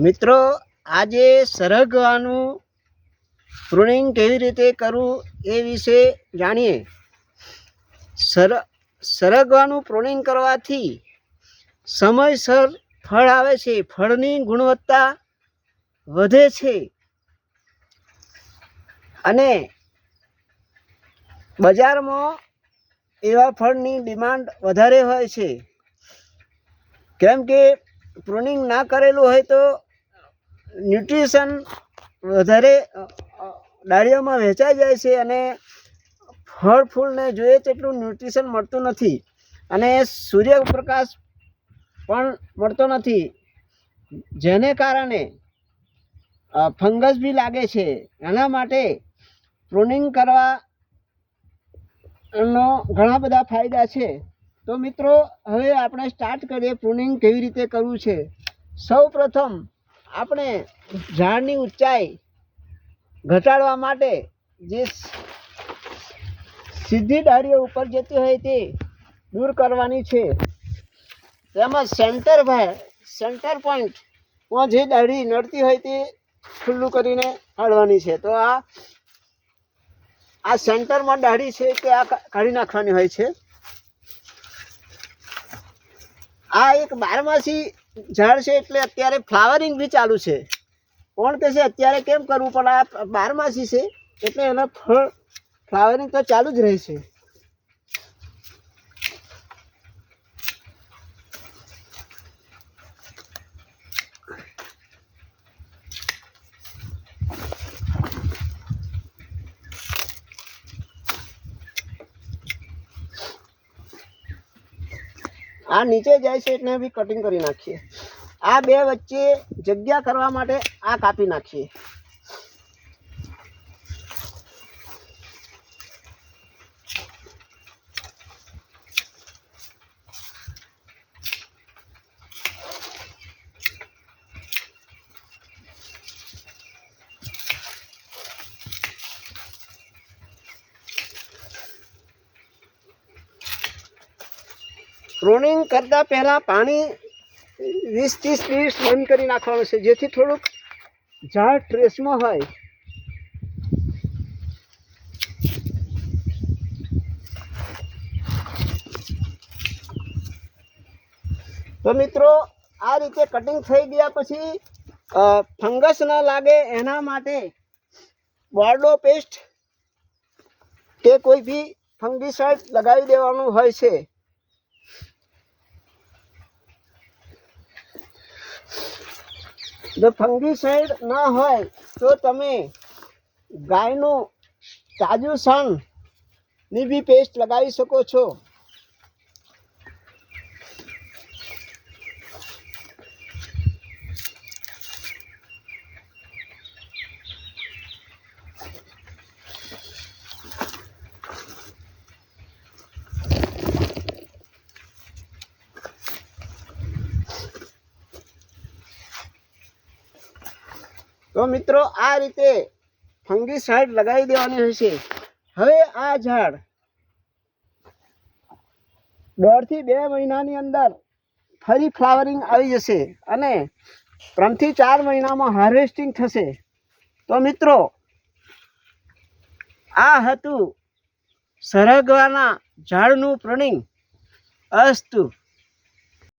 મિત્રો, આજે સરગવાનું પ્રુનિંગ કેવી રીતે કરવું એ વિશે જાણીએ. સર, સરગવાનું પ્રુનિંગ કરવાથી સમયસર ફળ આવે છે. ફળની ગુણવત્તા વધે છે. અને બજારમાં એવા ફળની ડિમાન્ડ વધારે હોય છે. કેમ કે પ્રુનિંગ ના કરેલું હોય તો ન્યુટ્રિશન વધારે ડાળીઓમાં વહેંચાઈ જાય છે અને ફળ ફૂલને જોઈએ તેટલું ન્યુટ્રિશન મળતું નથી અને સૂર્યપ્રકાશ પણ મળતો નથી. જેને કારણે ફંગસ બી લાગે છે. એના માટે પ્રુનિંગ કરવા નો ઘણા બધા ફાયદા છે. તો મિત્રો, હવે આપણે સ્ટાર્ટ કરીએ પ્રુનિંગ કેવી રીતે કરવું છે. સૌ પ્રથમ આપણે ઝાડની ઊંચાઈ ઘટાડવા માટે જે સીધી ડાળીઓ ઉપર જતી હોય તે દૂર કરવાની છે. તેમાં સેન્ટર ભાઈ સેન્ટર પોઈન્ટ જે ડાળી નડતી હોય તે ખુલ્લું કરીને કાઢવાની છે. તો આ આ સેન્ટરમાં દાઢી છે કે આ કાઢી નાખવાની હોય છે. આ એક બારમાસી ઝાડ છે એટલે અત્યારે ફ્લાવરિંગ બી ચાલુ છે. કોણ કહે છે, અત્યારે કેમ કરવું? પણ આ બારમાસી છે, એટલે એના ફળ ફ્લાવરિંગ તો ચાલુ જ રહે આ નીચે જાય છે એટલે બી કટિંગ કરી નાખીએ. આ બે વચ્ચે જગ્યા કરવા માટે આ કાપી નાખીએ. પ્રુનિંગ કરતા પહેલાં પાણી વીસ ત્રીસ મિનિટ બંધ કરી નાખવાનું છે. જેથી થોડુંક ઝાડ ટ્રેસમાં હોય. તો મિત્રો, આ રીતે કટિંગ થઈ ગયા પછી ફંગસ ના લાગે એના માટે બોર્ડો પેસ્ટ કે કોઈ બી ફંગીસાઇડ લગાવી દેવાનું હોય છે. જો ફંગીસાઇડ ના હોય તો તમે ગાયનું તાજું સણની બી પેસ્ટ લગાવી શકો છો. તો મિત્રો, આ રીતે ફંગીસાઇડ લગાવી દેવાની હશે હવે આ ઝાડ દોઢથી બે મહિનાની અંદર ફરી ફ્લાવરિંગ આવી જશે અને ત્રણથી ચાર મહિનામાં હાર્વેસ્ટિંગ થશે. તો મિત્રો, આ હતું સરગવાના ઝાડનું પ્રણિંગ અસ્તુ.